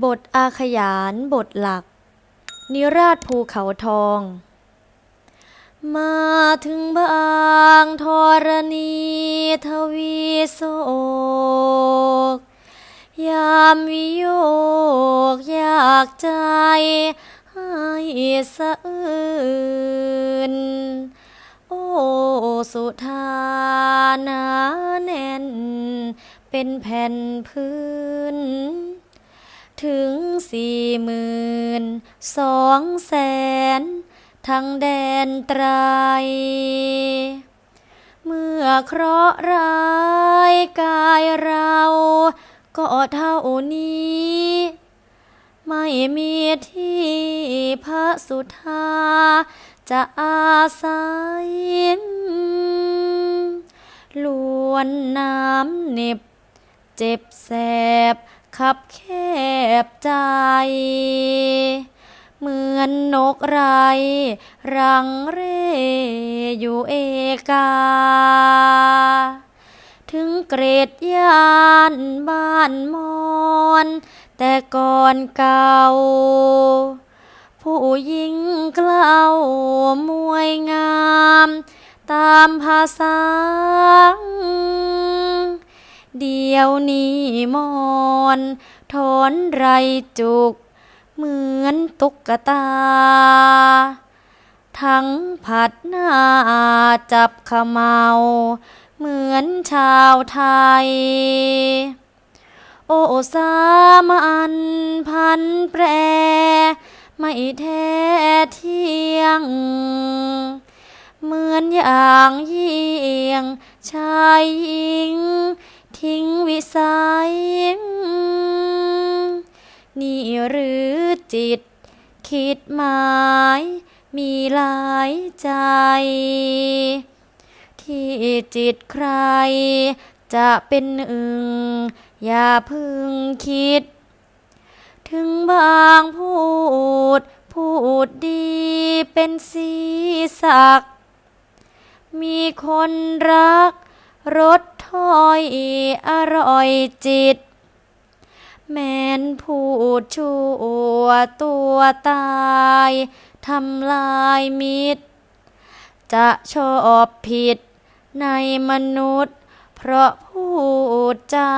บทอาขยานบทหลัก นิราชภูเขาทอง มาถึงบางธรณีทวีโศก ยามวิโยกอยากใจให้สะอื่น โอ้สุธานาแน่น เป็นแผ่นพื้น ถึงสี่หมื่นสองแสนทั้งแดนไตร เมื่อเคราะห์ร้ายกายเรา ก็เท่านี้ ไม่มีที่พระสุธาจะอาศัยล้วนน้ำเน็บ เจ็บแสบ คับแคบใจ เหมือนนกไร รังเร่อยู่เอกา ถึงเกรดยานบ้านมอน แต่ก่อนเก่า ผู้หญิงเกล้ามวยงาม ตามภาษาเดียวนี้มอ นถอนไรจุก เหมือนตุ๊กตา ทั้งผัดหน้าจับขมเมาเหมือนชาวไทย โอสามันพันแปร ไม่แท้เที่ยง เหมือนอย่างยิ่งชายหญิง ทิ้งวิสัย นี่หรือจิต คิดหมายมีหลายใจ ที่จิตใคร จะเป็นอึงอย่าพึงคิด ถึงบางพูด พูดดีเป็นสีสัก มีคนรักรสถ้อยอร่อยจิต แม้นพูดชั่วตัวตายทำลายมิตร จะชอบผิดในมนุษย์ เพราะพูดจา